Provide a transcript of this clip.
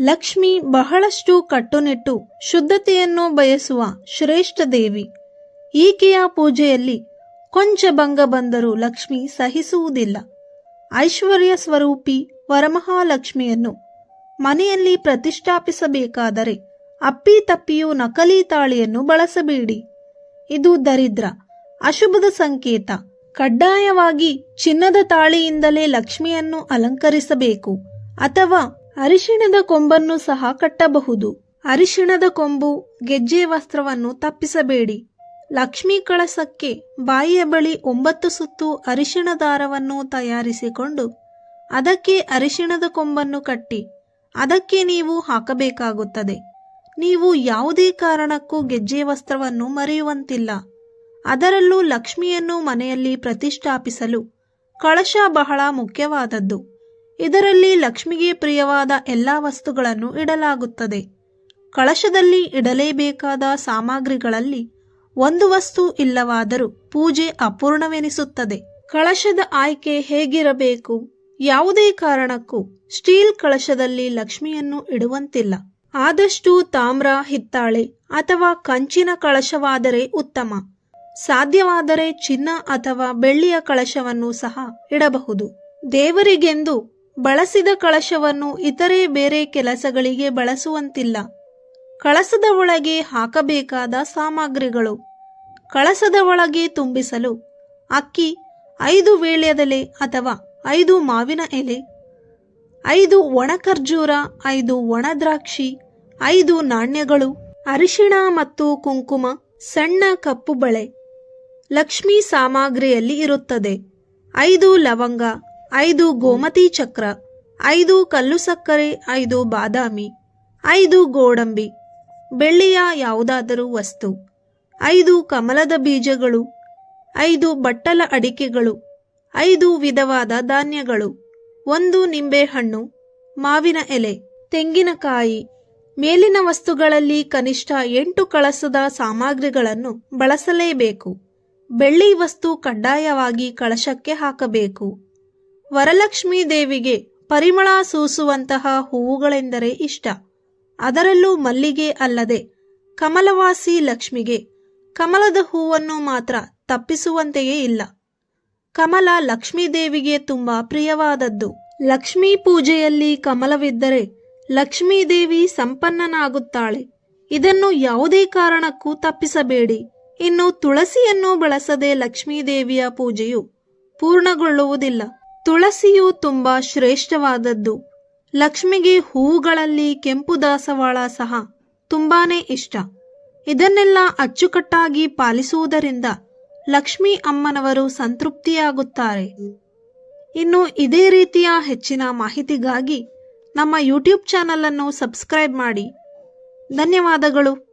ಲಕ್ಷ್ಮಿ ಬಹಳಷ್ಟು ಕಟ್ಟುನಿಟ್ಟು ಶುದ್ಧತೆಯನ್ನು ಬಯಸುವ ಶ್ರೇಷ್ಠ ದೇವಿ. ಈಕೆಯ ಪೂಜೆಯಲ್ಲಿ ಕೊಂಚ ಭಂಗ ಬಂದರೂ ಲಕ್ಷ್ಮಿ ಸಹಿಸುವುದಿಲ್ಲ. ಐಶ್ವರ್ಯ ಸ್ವರೂಪಿ ವರಮಹಾಲಕ್ಷ್ಮಿಯನ್ನು ಮನೆಯಲ್ಲಿ ಪ್ರತಿಷ್ಠಾಪಿಸಬೇಕಾದರೆ ಅಪ್ಪಿ ತಪ್ಪಿಯು ನಕಲಿ ತಾಳಿಯನ್ನು ಬಳಸಬೇಡಿ. ಇದು ದರಿದ್ರ, ಅಶುಭದ ಸಂಕೇತ. ಕಡ್ಡಾಯವಾಗಿ ಚಿನ್ನದ ತಾಳಿಯಿಂದಲೇ ಲಕ್ಷ್ಮಿಯನ್ನು ಅಲಂಕರಿಸಬೇಕು ಅಥವಾ ಅರಿಶಿಣದ ಕೊಂಬನ್ನು ಸಹ ಕಟ್ಟಬಹುದು. ಅರಿಶಿಣದ ಕೊಂಬು ಗೆಜ್ಜೆ ವಸ್ತ್ರವನ್ನು ತಪ್ಪಿಸಬೇಡಿ. ಲಕ್ಷ್ಮೀ ಕಳಸಕ್ಕೆ ಬಾಯಿಯ ಬಳಿ ಒಂಬತ್ತು ಸುತ್ತು ಅರಿಶಿಣ ದಾರವನ್ನು ತಯಾರಿಸಿಕೊಂಡು ಅದಕ್ಕೆ ಅರಿಶಿಣದ ಕೊಂಬನ್ನು ಕಟ್ಟಿ ಅದಕ್ಕೆ ನೀವು ಹಾಕಬೇಕಾಗುತ್ತದೆ. ನೀವು ಯಾವುದೇ ಕಾರಣಕ್ಕೂ ಗೆಜ್ಜೆ ವಸ್ತ್ರವನ್ನು ಮರೆಯುವಂತಿಲ್ಲ. ಅದರಲ್ಲೂ ಲಕ್ಷ್ಮಿಯನ್ನು ಮನೆಯಲ್ಲಿ ಪ್ರತಿಷ್ಠಾಪಿಸಲು ಕಳಶ ಬಹಳ ಮುಖ್ಯವಾದದ್ದು. ಇದರಲ್ಲಿ ಲಕ್ಷ್ಮಿಗೆ ಪ್ರಿಯವಾದ ಎಲ್ಲ ವಸ್ತುಗಳನ್ನು ಇಡಲಾಗುತ್ತದೆ. ಕಳಶದಲ್ಲಿ ಇಡಲೇಬೇಕಾದ ಸಾಮಗ್ರಿಗಳಲ್ಲಿ ಒಂದು ವಸ್ತು ಇಲ್ಲವಾದರೂ ಪೂಜೆ ಅಪೂರ್ಣವೆನಿಸುತ್ತದೆ. ಕಳಶದ ಆಯ್ಕೆ ಹೇಗಿರಬೇಕು? ಯಾವುದೇ ಕಾರಣಕ್ಕೂ ಸ್ಟೀಲ್ ಕಳಶದಲ್ಲಿ ಲಕ್ಷ್ಮಿಯನ್ನು ಇಡುವಂತಿಲ್ಲ. ಆದಷ್ಟು ತಾಮ್ರ, ಹಿತ್ತಾಳೆ ಅಥವಾ ಕಂಚಿನ ಕಳಶವಾದರೆ ಉತ್ತಮ. ಸಾಧ್ಯವಾದರೆ ಚಿನ್ನ ಅಥವಾ ಬೆಳ್ಳಿಯ ಕಳಶವನ್ನು ಸಹ ಇಡಬಹುದು. ದೇವರಿಗೆಂದು ಬಳಸಿದ ಕಳಶವನ್ನು ಇತರೆ ಬೇರೆ ಕೆಲಸಗಳಿಗೆ ಬಳಸುವಂತಿಲ್ಲ. ಕಳಸದ ಒಳಗೆ ಹಾಕಬೇಕಾದ ಸಾಮಗ್ರಿಗಳು. ಕಳಸದ ಒಳಗೆ ತುಂಬಿಸಲು. ಅಕ್ಕಿ ಐದು ವೇಳ್ಯದೆಲೆ ಅಥವಾ ಐದು ಮಾವಿನ ಎಲೆ. ಐದು ಒಣ ಖರ್ಜೂರ ಐದು ಒಣ ದ್ರಾಕ್ಷಿ ಐದು ನಾಣ್ಯಗಳು, ಅರಿಶಿಣ ಮತ್ತು ಕುಂಕುಮ, ಸಣ್ಣ ಕಪ್ಪು ಬಳೆ. ಲಕ್ಷ್ಮೀ ಸಾಮಗ್ರಿಯಲ್ಲಿ ಇರುತ್ತದೆ. ಐದು ಲವಂಗ ಐದು ಗೋಮತಿ ಚಕ್ರ, ಐದು ಕಲ್ಲು ಸಕ್ಕರೆ, ಐದು ಬಾದಾಮಿ, ಐದು ಗೋಡಂಬಿ, ಬೆಳ್ಳಿಯ ಯಾವುದಾದರೂ ವಸ್ತು, ಐದು ಕಮಲದ ಬೀಜಗಳು, ಐದು ಬಟ್ಟಲ ಅಡಿಕೆಗಳು, ಐದು ವಿಧವಾದ ಧಾನ್ಯಗಳು, ಒಂದು ನಿಂಬೆಹಣ್ಣು, ಮಾವಿನ ಎಲೆ, ತೆಂಗಿನಕಾಯಿ, ಮೇಲಿನ ವಸ್ತುಗಳಲ್ಲಿ ಕನಿಷ್ಠ ಎಂಟು ಕಳಸದ ಸಾಮಗ್ರಿಗಳನ್ನು ಬಳಸಲೇಬೇಕು. ಬೆಳ್ಳಿ ವಸ್ತು ಕಡ್ಡಾಯವಾಗಿ ಕಳಶಕ್ಕೆ ಹಾಕಬೇಕು. ವರಲಕ್ಷ್ಮೀ ದೇವಿಗೆ ಪರಿಮಳ ಸೂಸುವಂತಹ ಹೂವುಗಳೆಂದರೆ ಇಷ್ಟ. ಅದರಲ್ಲೂ ಮಲ್ಲಿಗೆ ಅಲ್ಲದೆ ಕಮಲವಾಸಿ ಲಕ್ಷ್ಮಿಗೆ ಕಮಲದ ಹೂವನ್ನು ಮಾತ್ರ ತಪ್ಪಿಸುವಂತೆಯೇ ಇಲ್ಲ. ಕಮಲ ಲಕ್ಷ್ಮೀ ದೇವಿಗೆ ತುಂಬ ಪ್ರಿಯವಾದದ್ದು. ಲಕ್ಷ್ಮೀ ಪೂಜೆಯಲ್ಲಿ ಕಮಲವಿದ್ದರೆ ಲಕ್ಷ್ಮೀ ದೇವಿ ಸಂಪನ್ನನಾಗುತ್ತಾಳೆ. ಇದನ್ನು ಯಾವುದೇ ಕಾರಣಕ್ಕೂ ತಪ್ಪಿಸಬೇಡಿ. ಇನ್ನು ತುಳಸಿಯನ್ನು ಬಳಸದೆ ಲಕ್ಷ್ಮೀ ದೇವಿಯ ಪೂಜೆಯು ಪೂರ್ಣಗೊಳ್ಳುವುದಿಲ್ಲ. ತುಳಸಿಯು ತುಂಬ ಶ್ರೇಷ್ಠವಾದದ್ದು. ಲಕ್ಷ್ಮಿಗೆ ಹೂವುಗಳಲ್ಲಿ ಕೆಂಪು ದಾಸವಾಳ ಸಹ ತುಂಬಾನೇ ಇಷ್ಟ. ಇದನ್ನೆಲ್ಲ ಅಚ್ಚುಕಟ್ಟಾಗಿ ಪಾಲಿಸುವುದರಿಂದ ಲಕ್ಷ್ಮಿ ಅಮ್ಮನವರು ಸಂತೃಪ್ತಿಯಾಗುತ್ತಾರೆ. ಇನ್ನು ಇದೇ ರೀತಿಯ ಹೆಚ್ಚಿನ ಮಾಹಿತಿಗಾಗಿ ನಮ್ಮ ಯೂಟ್ಯೂಬ್ ಚಾನಲನ್ನು ಸಬ್ಸ್ಕ್ರೈಬ್ ಮಾಡಿ. ಧನ್ಯವಾದಗಳು.